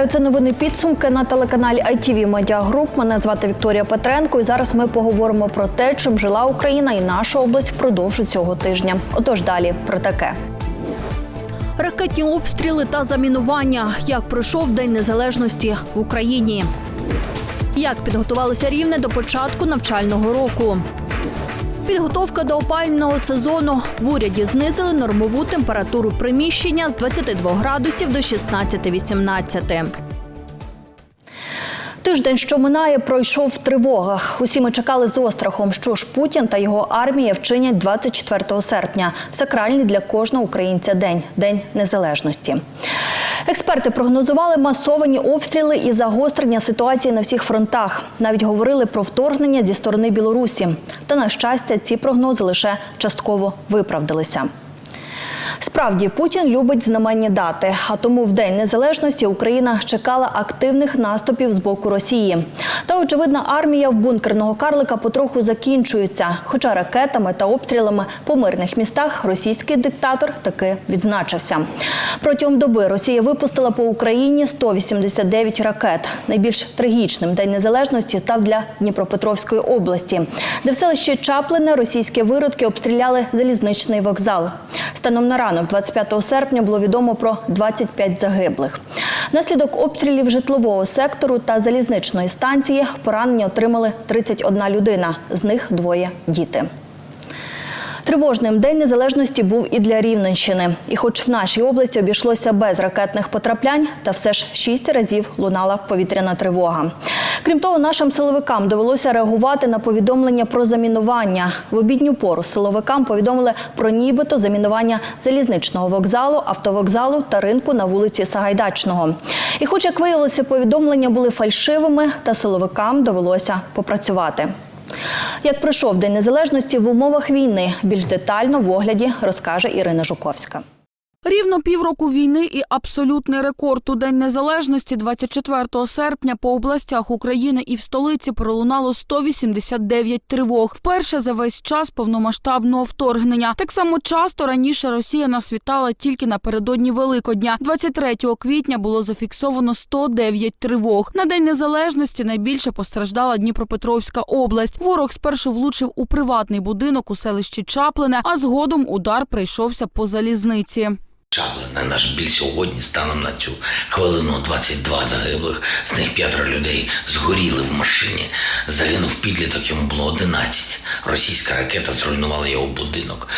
Вітаю, це новини підсумки на телеканалі ITV Media Group. Мене звати Вікторія Петренко. І зараз ми поговоримо про те, чим жила Україна і наша область впродовж цього тижня. Отож, далі про таке. Ракетні обстріли та замінування. Як пройшов День Незалежності в Україні? Як підготувалося рівне до початку навчального року? Підготовка до опального сезону в уряді знизили нормову температуру приміщення з 22 градусів до 16-18. Тиждень, що минає, пройшов в тривогах. Усі ми чекали з острахом, що ж Путін та його армія вчинять 24 серпня. Сакральний для кожного українця день день незалежності. Експерти прогнозували масовані обстріли і загострення ситуації на всіх фронтах. Навіть говорили про вторгнення зі сторони Білорусі. Та на щастя, ці прогнози лише частково виправдалися. Справді Путін любить знаменні дати, а тому в День Незалежності Україна чекала активних наступів з боку Росії. Та очевидна армія в бункерного карлика потроху закінчується. Хоча ракетами та обстрілами по мирних містах російський диктатор таки відзначився. Протягом доби Росія випустила по Україні 189 ракет. Найбільш трагічним День Незалежності став для Дніпропетровської області, де в селищі Чаплине російські виродки обстріляли залізничний вокзал. Станом на ранок, 25 серпня, було відомо про 25 загиблих. Наслідок обстрілів житлового сектору та залізничної станції поранення отримали 31 людина, з них двоє діти. Тривожним День Незалежності був і для Рівненщини. І хоч в нашій області обійшлося без ракетних потраплянь, та все ж шість разів лунала повітряна тривога. Крім того, нашим силовикам довелося реагувати на повідомлення про замінування. В обідню пору силовикам повідомили про нібито замінування залізничного вокзалу, автовокзалу та ринку на вулиці Сагайдачного. І хоч, як виявилося, повідомлення були фальшивими, та силовикам довелося попрацювати. Як пройшов День Незалежності в умовах війни, більш детально в огляді розкаже Ірина Жуковська. Рівно півроку війни і абсолютний рекорд у День Незалежності 24 серпня по областях України і в столиці пролунало 189 тривог. Вперше за весь час повномасштабного вторгнення. Так само часто раніше Росія нас вітала тільки напередодні Великодня. 23 квітня було зафіксовано 109 тривог. На День Незалежності найбільше постраждала Дніпропетровська область. Ворог спершу влучив у приватний будинок у селищі Чаплине, а згодом удар прийшовся по залізниці. Чаплина наш біль сьогодні станом на цю хвилину 22 загиблих, з них п'ятеро людей згоріли в машині. Загинув підліток, йому було 11. Російська ракета зруйнувала його будинок.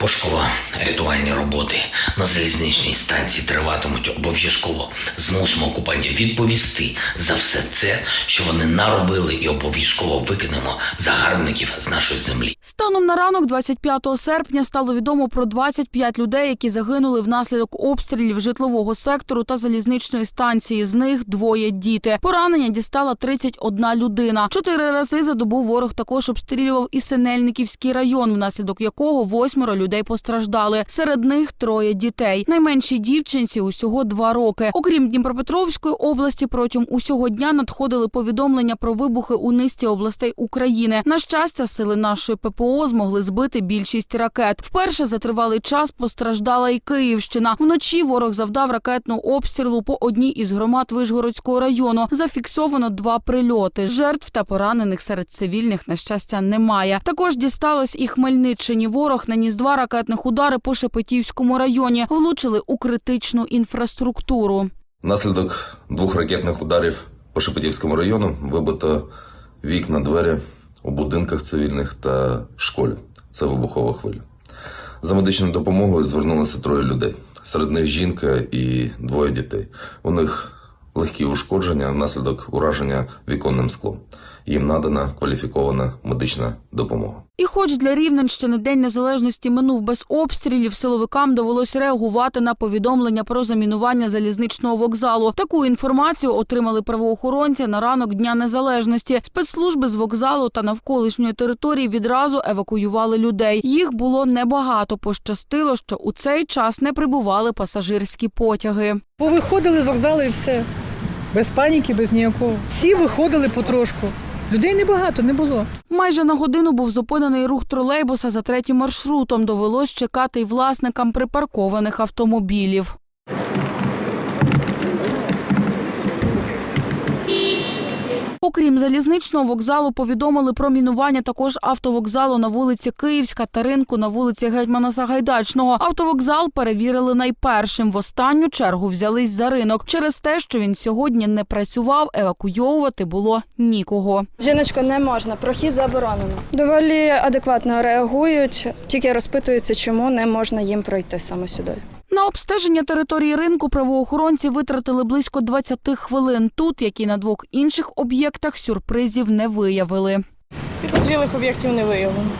Пошуково-рятувальні роботи на залізничній станції триватимуть обов'язково. Змусимо окупантів відповісти за все це, що вони наробили, і обов'язково викинемо загарбників з нашої землі. Станом на ранок, 25 серпня, стало відомо про 25 людей, які загинули внаслідок обстрілів житлового сектору та залізничної станції. З них двоє діти. Поранення дістала 31 людина. Чотири рази за добу ворог також обстрілював і Синельниківський район, внаслідок якого восьмеро людей постраждали. Серед них троє дітей. Найменшій дівчинці усього два роки. Окрім Дніпропетровської області, протягом усього дня надходили повідомлення про вибухи у низці областей України. На щастя, сили нашої ППО змогли збити більшість ракет. Вперше за тривалий час постраждала і Київщина. Вночі ворог завдав ракетного обстрілу по одній із громад Вишгородського району. Зафіксовано два прильоти. Жертв та поранених серед цивільних на щастя немає. Також дісталось і Хмельниччині. Ворог наніс два ракетних удари по Шепетівському районі. Влучили у критичну інфраструктуру. Внаслідок двох ракетних ударів по Шепетівському району вибито вікна, двері у будинках цивільних та школі. Це вибухова хвиля. За медичною допомогою звернулося троє людей. Серед них жінка і двоє дітей. У них легкі ушкодження внаслідок ураження віконним склом. Їм надана кваліфікована медична допомога. І, хоч для Рівненщини День Незалежності минув без обстрілів, силовикам довелося реагувати на повідомлення про замінування залізничного вокзалу. Таку інформацію отримали правоохоронці на ранок Дня Незалежності. Спецслужби з вокзалу та навколишньої території відразу евакуювали людей. Їх було небагато. Пощастило, що у цей час не прибували пасажирські потяги. Повиходили з вокзалу і все. Без паніки, без ніякого. Всі виходили потрошку. Людей небагато не було. Майже на годину був зупинений рух тролейбуса за третім маршрутом. Довелось чекати й власникам припаркованих автомобілів. Окрім залізничного вокзалу, повідомили про мінування також автовокзалу на вулиці Київська та ринку на вулиці Гетьмана Сагайдачного. Автовокзал перевірили найпершим. В останню чергу взялись за ринок. Через те, що він сьогодні не працював, евакуйовувати було нікого. Жіночко, не можна, прохід заборонено. Доволі адекватно реагують, тільки розпитуються, чому не можна їм пройти саме сюди. На обстеження території ринку правоохоронці витратили близько 20 хвилин. Тут, як і на двох інших об'єктах, сюрпризів не виявили. Підозрілих об'єктів не виявлено.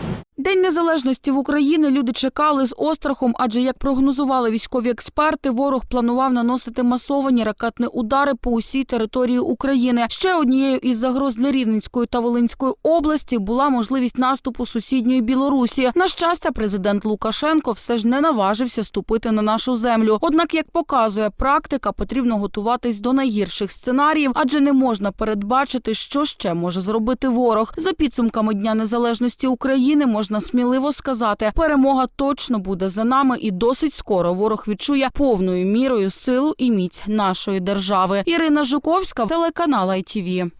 День незалежності в Україні люди чекали з острахом, адже як прогнозували військові експерти, ворог планував наносити масовані ракетні удари по усій території України. Ще однією із загроз для Рівненської та Волинської області була можливість наступу сусідньої Білорусі. На щастя, президент Лукашенко все ж не наважився ступити на нашу землю. Однак, як показує практика, потрібно готуватись до найгірших сценаріїв, адже не можна передбачити, що ще може зробити ворог. За підсумками Дня Незалежності України можна сміливо сказати, перемога точно буде за нами, і досить скоро ворог відчує повною мірою силу і міць нашої держави. Ірина Жуковська, телеканал ITV.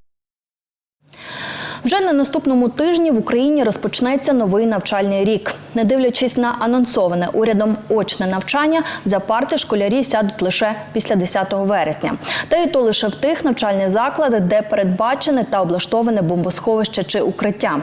Вже на наступному тижні в Україні розпочнеться новий навчальний рік. Не дивлячись на анонсоване урядом очне навчання, за парти школярі сядуть лише після 10 вересня. Та й то лише в тих навчальних закладах, де передбачене та облаштоване бомбосховище чи укриття.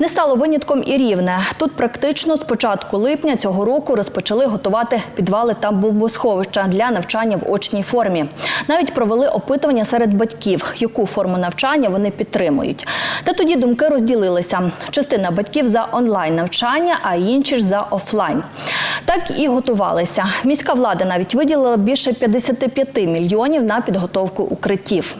Не стало винятком і рівне. Тут практично з початку липня цього року розпочали готувати підвали та бомбосховища для навчання в очній формі. Навіть провели опитування серед батьків, яку форму навчання вони підтримують. Та тоді думки розділилися. Частина батьків за онлайн навчання, а інші ж за офлайн. Так і готувалися. Міська влада навіть виділила більше 55 мільйонів на підготовку укриттів.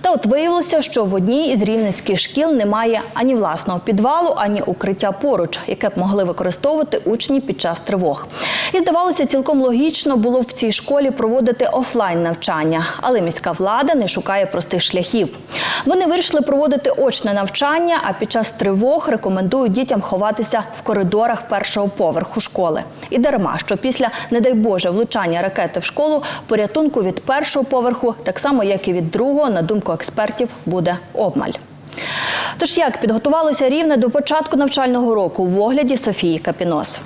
Та от виявилося, що в одній із рівненських шкіл немає ані власного підвалу, ані укриття поруч, яке б могли використовувати учні під час тривог. І здавалося, цілком логічно було в цій школі проводити офлайн навчання, але міська влада не шукає простих шляхів. Вони вирішили проводити очне навчання, а під час тривог рекомендують дітям ховатися в коридорах першого поверху школи. І дарма, що після, не дай Боже, влучання ракети в школу порятунку від першого поверху, так само як і від другого, на думку експертів, буде обмаль. Тож як підготувалося рівне до початку навчального року в огляді Софії Капінос.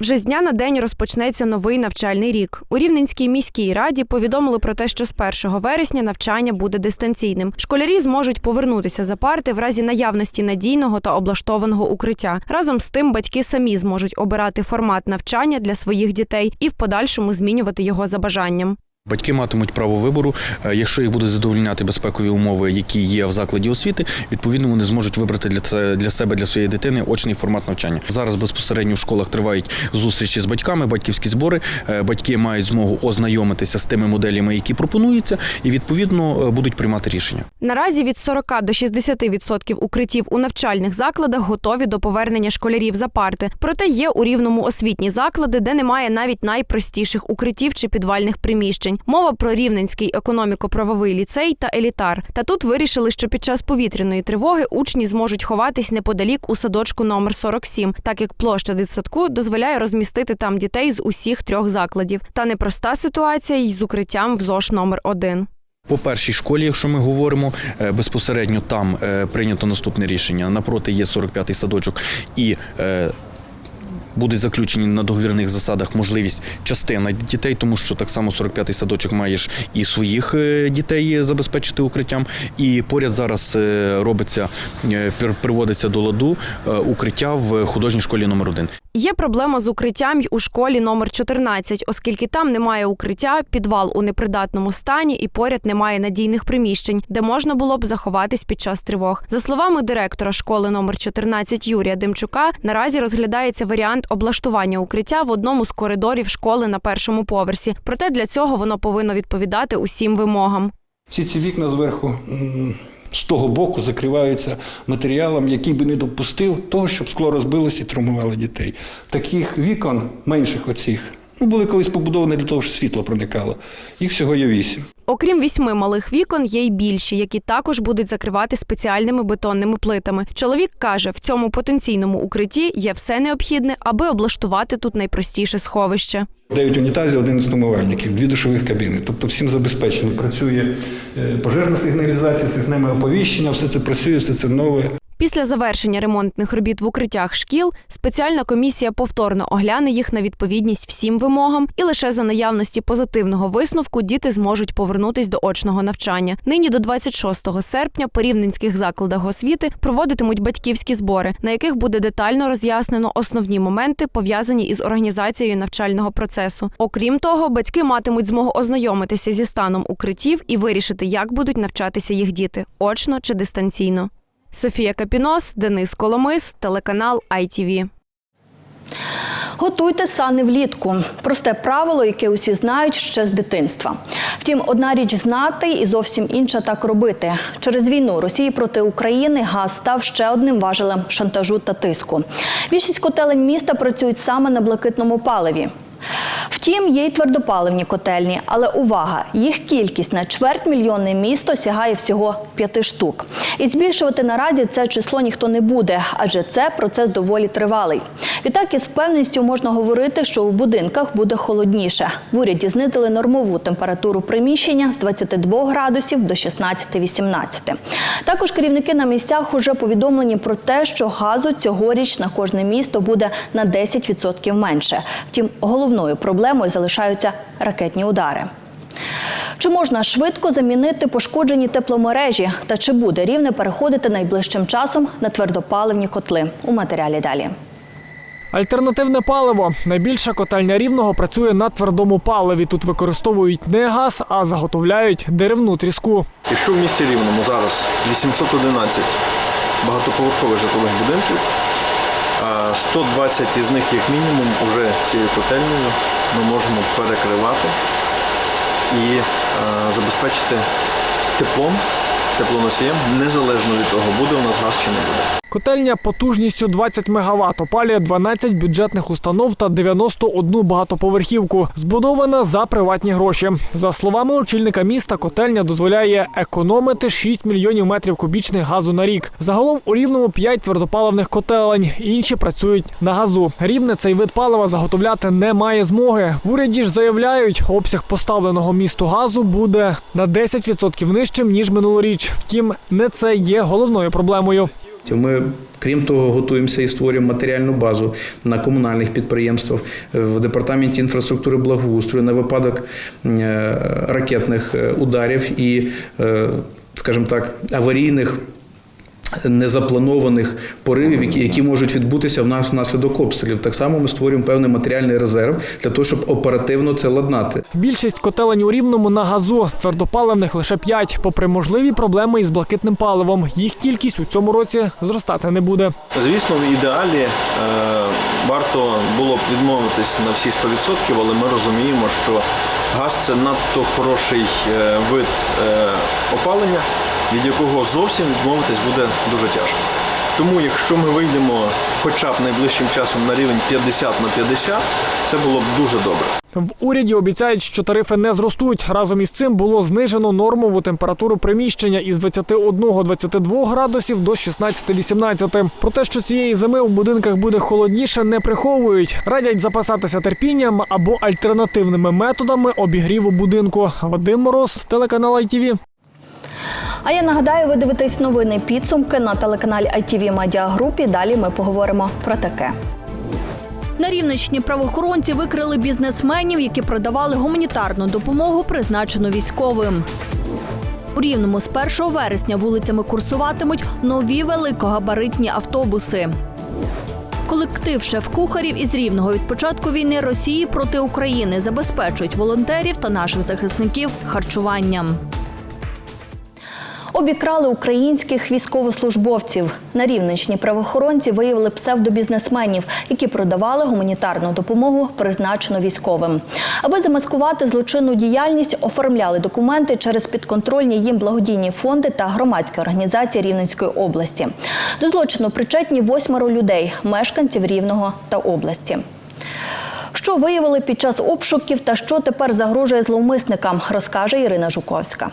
Вже з дня на день розпочнеться новий навчальний рік. У Рівненській міській раді повідомили про те, що з 1 вересня навчання буде дистанційним. Школярі зможуть повернутися за парти в разі наявності надійного та облаштованого укриття. Разом з тим батьки самі зможуть обирати формат навчання для своїх дітей і в подальшому змінювати його за бажанням. Батьки матимуть право вибору. Е, Якщо їх будуть задовольняти безпекові умови, які є в закладі освіти, відповідно вони зможуть вибрати для для себе, для своєї дитини очний формат навчання. Зараз безпосередньо в школах тривають зустрічі з батьками, батьківські збори. Е, Батьки мають змогу ознайомитися з тими моделями, які пропонуються, і відповідно е, будуть приймати рішення. Наразі від 40 до 60% укриттів у навчальних закладах готові до повернення школярів за парти. Проте є у рівному освітні заклади, де немає навіть найпростіших укриттів чи підвальних приміщень. Мова про рівненський економіко-правовий ліцей та елітар. Та тут вирішили, що під час повітряної тривоги учні зможуть ховатись неподалік у садочку номер 47, так як площа дитсадку дозволяє розмістити там дітей з усіх трьох закладів. Та непроста ситуація й з укриттям в ЗОШ номер 1 По першій школі, якщо ми говоримо, е, безпосередньо там е, прийнято наступне рішення. Напроти є 45-й садочок і. Будуть заключені на договірних засадах можливість частина дітей, тому що так само 45-й садочок маєш і своїх е, дітей забезпечити укриттям. І поряд зараз е, робиться, е, приводиться до ладу укриття в художній школі номер 1 Є проблема з укриттям у школі номер 14, оскільки там немає укриття, підвал у непридатному стані і поряд немає надійних приміщень, де можна було б заховатись під час тривог. За словами директора школи номер 14 Юрія Демчука, наразі розглядається варіант облаштування укриття в одному з коридорів школи на першому поверсі. Проте для цього воно повинно відповідати усім вимогам. Всі ці вікна зверху з того боку закриваються матеріалом, який би не допустив того, щоб скло розбилося і травмувало дітей. Таких вікон, менших оцих, Ну, були колись побудовані для того, щоб світло проникало. Їх всього є вісім. Окрім вісьми малих вікон, є й більші, які також будуть закривати спеціальними бетонними плитами. Чоловік каже, в цьому потенційному укритті є все необхідне, аби облаштувати тут найпростіше сховище. Дев'ять унітазів, 11 умивальників, дві душових кабіни. Тобто всім забезпечено. Працює е, пожежна сигналізація, система оповіщення, все це працює, все це нове. Після завершення ремонтних робіт в укриттях шкіл спеціальна комісія повторно огляне їх на відповідність всім вимогам, і лише за наявності позитивного висновку діти зможуть повернутись до очного навчання. Нині до 26 серпня по рівненських закладах освіти проводитимуть батьківські збори, на яких буде детально роз'яснено основні моменти, пов'язані із організацією навчального процесу. Окрім того, батьки матимуть змогу ознайомитися зі станом укриттів і вирішити, як будуть навчатися їх діти очно чи дистанційно. Софія Капінос, Денис Коломис, телеканал ITV. Готуйте сани влітку. Просте правило, яке усі знають ще з дитинства. Втім, одна річ знати і зовсім інша так робити. Через війну Росії проти України газ став ще одним важелем шантажу та тиску. Більшість котелень міста працюють саме на блакитному паливі. Втім, є й твердопаливні котельні, але увага, їх кількість на чверть мільйонне місто сягає всього п'яти штук. І збільшувати наразі це число ніхто не буде, адже це процес доволі тривалий. Відтак із впевненістю можна говорити, що у будинках буде холодніше. В уряді знизили нормову температуру приміщення з 22 градусів до 16-18. Також керівники на місцях уже повідомлені про те, що газу цьогоріч на кожне місто буде на 10% менше. Втім, головною проблемою залишаються ракетні удари. Чи можна швидко замінити пошкоджені тепломережі? Та чи буде рівне переходити найближчим часом на твердопаливні котли? У матеріалі далі. Альтернативне паливо. Найбільша котельня рівного працює на твердому паливі. Тут використовують не газ, а заготовляють деревну тріску. Якщо в місті Рівному зараз 811 багатоповерхових житлових будинків, 120 із них, як мінімум, вже цією котельнею ми можемо перекривати і е, забезпечити теплом, теплоносієм, незалежно від того, буде у нас газ чи не буде. Котельня потужністю 20 МВт опалює 12 бюджетних установ та 91 багатоповерхівку. Збудована за приватні гроші. За словами очільника міста, котельня дозволяє економити 6 мільйонів метрів кубічних газу на рік. Загалом у рівному 5 твердопаливних котелень. Інші працюють на газу. Рівне цей вид палива заготовляти не має змоги. В уряді ж заявляють, обсяг поставленого місту газу буде на 10% нижчим ніж минулоріч. Втім, не це є головною проблемою. Ми, крім того, готуємося і створюємо матеріальну базу на комунальних підприємствах в департаменті інфраструктури благоустрою на випадок е, ракетних е, ударів і, е, скажімо так, аварійних. Незапланованих поривів, які, які можуть відбутися в нас внаслідок обстрілів. Так само ми створюємо певний матеріальний резерв для того, щоб оперативно це ладнати. Більшість котелень у рівному на газу, твердопаливних лише 5, попри можливі проблеми із блакитним паливом. Їх кількість у цьому році зростати не буде. Звісно, в ідеалі е, варто було б відмовитись на всі 100%, але ми розуміємо, що газ це надто хороший е, вид е, опалення, від якого зовсім відмовитись буде дуже тяжко. Тому, якщо ми вийдемо хоча б найближчим часом на рівень 50 на 50, це було б дуже добре. В уряді обіцяють, що тарифи не зростуть. Разом із цим було знижено нормову температуру приміщення із 21-22 градусів до 16-18. Про те, що цієї зими у будинках буде холодніше, не приховують. Радять запасатися терпінням або альтернативними методами обігріву будинку. Вадим Мороз, телеканал ITV. А я нагадаю, ви дивитесь новини підсумки на телеканалі ITV Media Group. І Далі ми поговоримо про таке. На Рівненщині правоохоронці викрили бізнесменів, які продавали гуманітарну допомогу, призначену військовим. У Рівному з 1 вересня вулицями курсуватимуть нові великогабаритні автобуси. Колектив шеф-кухарів із Рівного від початку війни Росії проти України забезпечують волонтерів та наших захисників харчуванням. Обікрали українських військовослужбовців. На Рівненщині правоохоронці виявили псевдобізнесменів, які продавали гуманітарну допомогу, призначену військовим. Аби замаскувати злочинну діяльність, оформляли документи через підконтрольні їм благодійні фонди та громадські організації Рівненської області. До злочину причетні восьмеро людей, мешканців Рівного та області. Що виявили під час обшуків та що тепер загрожує зловмисникам, розкаже Ірина Жуковська.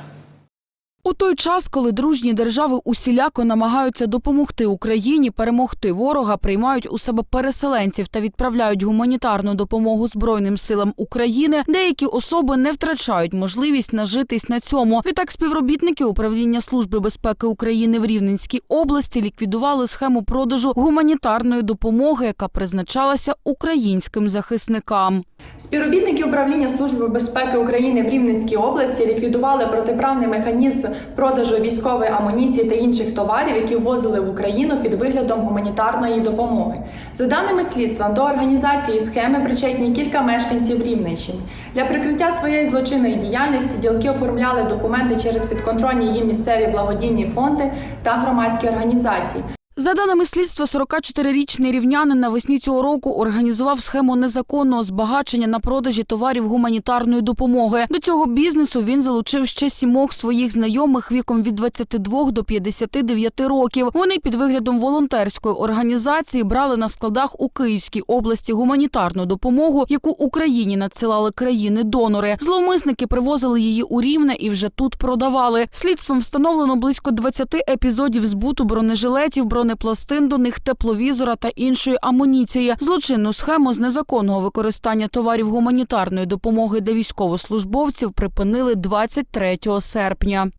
У той час, коли дружні держави усіляко намагаються допомогти Україні перемогти ворога, приймають у себе переселенців та відправляють гуманітарну допомогу Збройним силам України, деякі особи не втрачають можливість нажитись на цьому. Відтак співробітники управління служби безпеки України в Рівненській області ліквідували схему продажу гуманітарної допомоги, яка призначалася українським захисникам. Співробітники управління Служби безпеки України в Рівненській області ліквідували протиправний механізм продажу військової амуніції та інших товарів, які ввозили в Україну під виглядом гуманітарної допомоги. За даними слідства, до організації схеми причетні кілька мешканців Рівненщини. Для прикриття своєї злочинної діяльності ділки оформляли документи через підконтрольні їм місцеві благодійні фонди та громадські організації. За даними слідства, 44-річний рівнянин навесні цього року організував схему незаконного збагачення на продажі товарів гуманітарної допомоги. До цього бізнесу він залучив ще сімох своїх знайомих віком від 22 до 59 років. Вони під виглядом волонтерської організації брали на складах у Київській області гуманітарну допомогу, яку Україні надсилали країни-донори. Зловмисники привозили її у Рівне і вже тут продавали. Слідством встановлено близько 20 епізодів збуту бронежилетів, бронепластин до них, тепловізора та іншої амуніції. Злочинну схему з незаконного використання товарів гуманітарної допомоги для військовослужбовців припинили 23 серпня.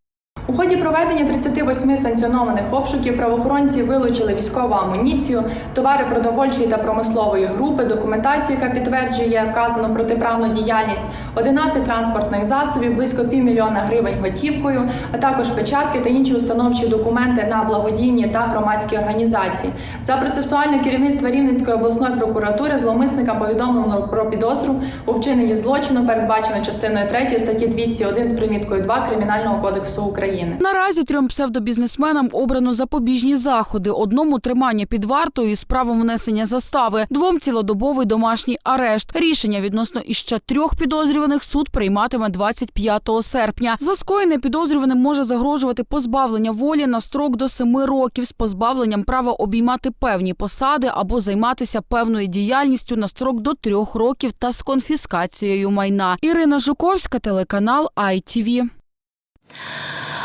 У ході проведення 38 санкціонованих обшуків правоохоронці вилучили військову амуніцію, товари продовольчої та промислової групи, документацію, яка підтверджує вказану протиправну діяльність, 11 транспортних засобів, близько півмільйона гривень готівкою, а також печатки та інші установчі документи на благодійні та громадські організації. За процесуальне керівництво Рівненської обласної прокуратури зловмисникам повідомлено про підозру у вчиненні злочину, передбачено частиною 3 статті 201 з приміткою 2 Кримінального кодексу України. Наразі трьом псевдобізнесменам обрано запобіжні заходи: одному тримання під вартою із правом внесення застави, двом цілодобовий домашній арешт. Рішення відносно іще трьох підозрюваних суд прийматиме 25 серпня. За скоєне підозрюваним може загрожувати позбавлення волі на строк до семи років з позбавленням права обіймати певні посади або займатися певною діяльністю на строк до трьох років та з конфіскацією майна. Ірина Жуковська, телеканал ITV.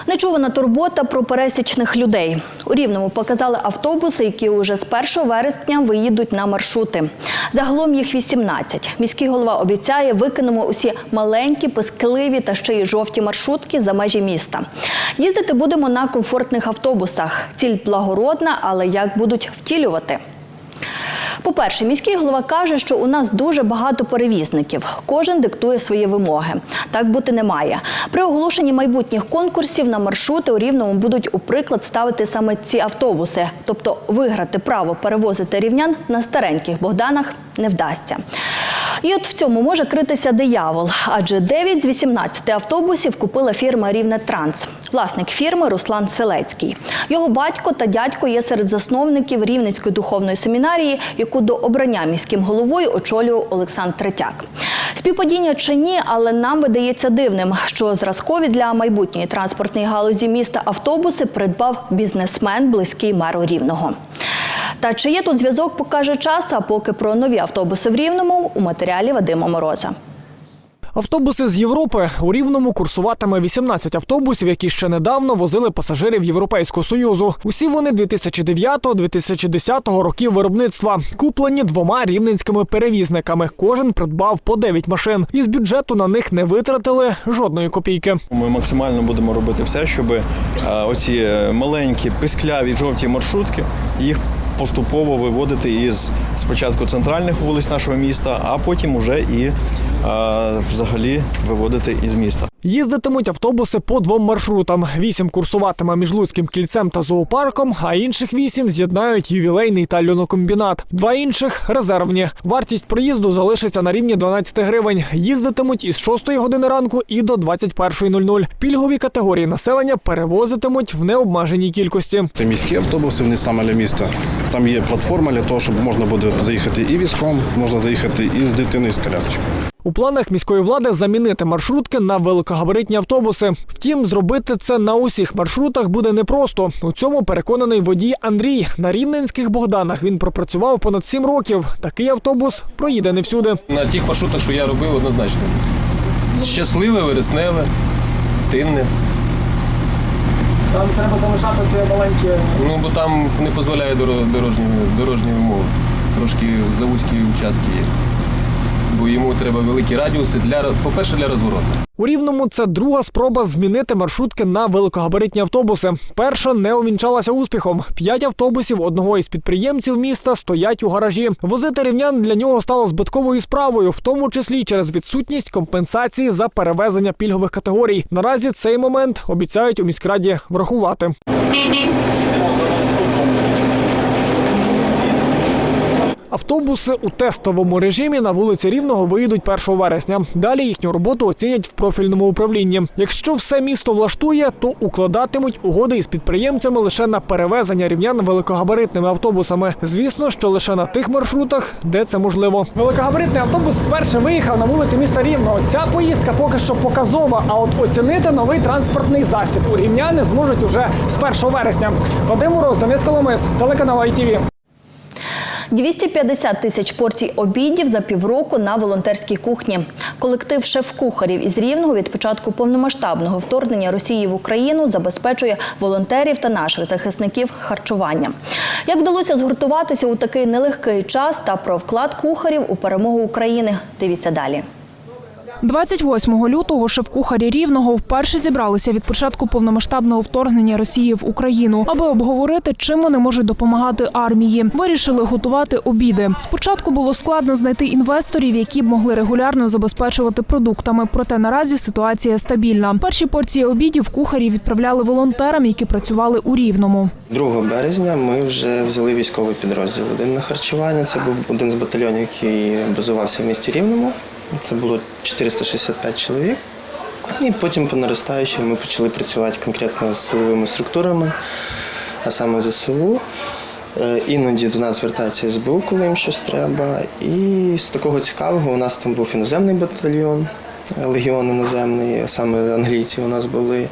Нечувана турбота про пересічних людей. У Рівному показали автобуси, які уже з 1 вересня виїдуть на маршрути. Загалом їх 18. Міський голова обіцяє, викинемо усі маленькі, пискливі та ще й жовті маршрутки за межі міста. Їздити будемо на комфортних автобусах. Ціль благородна, але як будуть втілювати? По-перше, міський голова каже, що у нас дуже багато перевізників. Кожен диктує свої вимоги. Так бути не має. При оголошенні майбутніх конкурсів на маршрути у Рівному будуть у приклад ставити саме ці автобуси. Тобто виграти право перевозити рівнян на стареньких Богданах не вдасться. І от в цьому може критися диявол, адже 9 з 18 автобусів купила фірма Рівне Транс. Власник фірми Руслан Селецький. Його батько та дядько є серед засновників Рівненської духовної семінарії, яку до обрання міським головою очолював Олександр Третяк. Співпадіння чи ні, але нам видається дивним, що зразкові для майбутньої транспортної галузі міста автобуси придбав бізнесмен, близький меру Рівного. Та чи є тут зв'язок, покаже час, а поки про нові автобуси в Рівному у матеріалі Вадима Мороза. Автобуси з Європи у Рівному курсуватиме 18 автобусів, які ще недавно возили пасажирів Європейського союзу. Усі вони 2009-2010 років виробництва, куплені двома рівненськими перевізниками. Кожен придбав по 9 машин. Із бюджету на них не витратили жодної копійки. Ми максимально будемо робити все, щоб е, оці маленькі, пискляві, жовті маршрутки їх поступово виводити із спочатку центральних вулиць нашого міста, а потім уже і е, взагалі виводити із міста. Їздитимуть автобуси по двом маршрутам. Вісім курсуватиме між Луцьким кільцем та зоопарком, а інших вісім з'єднають ювілейний та льонокомбінат. Два інших резервні. Вартість проїзду залишиться на рівні 12 гривень. Їздитимуть із 6 години ранку і до 21.00. Пільгові категорії населення перевозитимуть в необмеженій кількості. Це міські автобуси, вони саме для міста. Там є платформа для того, щоб можна буде заїхати і візком, можна заїхати і з дитиною, і з колясочкою. У планах міської влади замінити маршрутки на великогабаритні автобуси. Втім, зробити це на усіх маршрутах буде непросто. У цьому переконаний водій Андрій. На рівненських Богданах він пропрацював понад сім років. Такий автобус проїде не всюди. На тих маршрутах, що я робив, однозначно. Щасливе, вересневе, тинне. Там треба залишати це маленьке. Ну, бо там не дозволяє дорожні, дорожні умови. Трошки завузькі участки є. Бо йому треба великі радіуси для, по-перше, для розвороту. У рівному це друга спроба змінити маршрутки на великогабаритні автобуси. Перша не увінчалася успіхом. П'ять автобусів одного із підприємців міста стоять у гаражі. Возити рівнян для нього стало збитковою справою, в тому числі через відсутність компенсації за перевезення пільгових категорій. Наразі цей момент обіцяють у міськраді врахувати. Автобуси у тестовому режимі на вулиці Рівного виїдуть 1 вересня. Далі їхню роботу оцінять в профільному управлінні. Якщо все місто влаштує, то укладатимуть угоди із підприємцями лише на перевезення рівнян великогабаритними автобусами. Звісно, що лише на тих маршрутах, де це можливо. Великогабаритний автобус вперше виїхав на вулиці міста Рівного. Ця поїздка поки що показова. А от оцінити новий транспортний засіб у рівняни зможуть уже з 1 вересня. Вадим Мороз, Денис Коломис, телеканал ITV. 250 тисяч порцій обідів за півроку на волонтерській кухні. Колектив шеф-кухарів із Рівного від початку повномасштабного вторгнення Росії в Україну забезпечує волонтерів та наших захисників харчування. Як вдалося згуртуватися у такий нелегкий час та про вклад кухарів у перемогу України? Дивіться далі. 28 лютого шеф-кухарі Рівного вперше зібралися від початку повномасштабного вторгнення Росії в Україну, аби обговорити, чим вони можуть допомагати армії. Вирішили готувати обіди. Спочатку було складно знайти інвесторів, які б могли регулярно забезпечувати продуктами. Проте наразі ситуація стабільна. Перші порції обідів кухарі відправляли волонтерам, які працювали у Рівному. 2 березня ми вже взяли військовий підрозділ. Один на харчування. Це був один з батальйонів, який базувався в місті Рівному. Це було 465 чоловік. І потім по наростаючій ми почали працювати конкретно з силовими структурами, а саме ЗСУ. Е, Іноді до нас звертається СБУ, коли їм щось треба. І з такого цікавого у нас там був іноземний батальйон, легіон іноземний, саме англійці у нас були.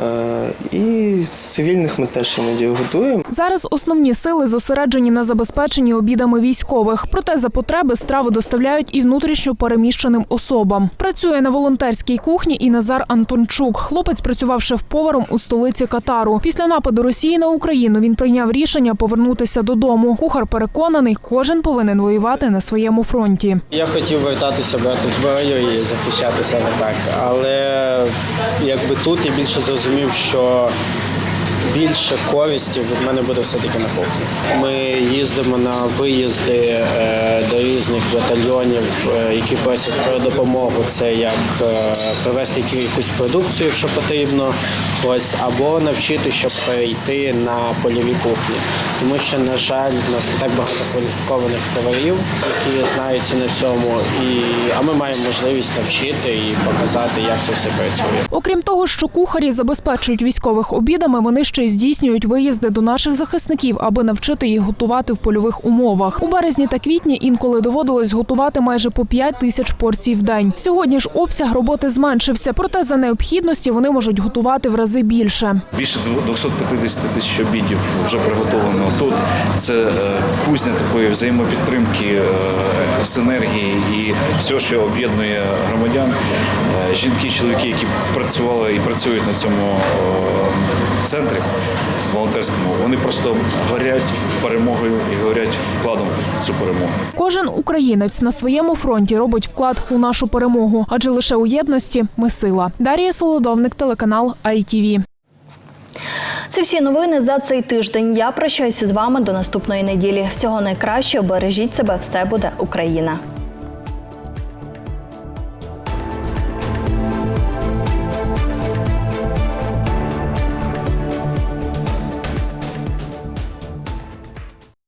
Е, І з цивільних ми теж іноді готуємо. Зараз основні сили зосереджені на забезпеченні обідами військових. Проте за потреби страви доставляють і внутрішньо переміщеним особам. Працює на волонтерській кухні і Назар Антончук. Хлопець працював шеф-поваром у столиці Катару. Після нападу Росії на Україну він прийняв рішення повернутися додому. Кухар переконаний, кожен повинен воювати на своєму фронті. Я хотів вертатися, брати зброю і захищати себе так. Але якби тут я більше зрозумів, що більше користі від мене буде все-таки на кухні. Ми їздимо на виїзди е, до різних батальйонів, е, які просять про допомогу. Це як е, привезти якусь продукцію, якщо потрібно, ось, або навчити, щоб перейти на польові кухні. Тому що, на жаль, в нас не так багато кваліфікованих товарів, які знаються на цьому. І, а ми маємо можливість навчити і показати, як це все працює. Окрім того, що кухарі забезпечують військових обідами, вони ще здійснюють виїзди до наших захисників, аби навчити їх готувати в польових умовах. У березні та квітні інколи доводилось готувати майже по 5 тисяч порцій в день. Сьогодні ж обсяг роботи зменшився, проте за необхідності вони можуть готувати в рази більше. Більше 250 тисяч обідів вже приготовлено тут. Це е, кузня такої взаємопідтримки, е, синергії і все, що об'єднує громадян. Е, Жінки, чоловіки, які працювали і працюють на цьому центрі волонтерському, вони просто горять перемогою і горять вкладом в цю перемогу. Кожен українець на своєму фронті робить вклад у нашу перемогу, адже лише у єдності ми сила. Дар'я Солодовник, телеканал ITV. Це всі новини за цей тиждень. Я прощаюся з вами до наступної неділі. Всього найкращого, бережіть себе, все буде Україна.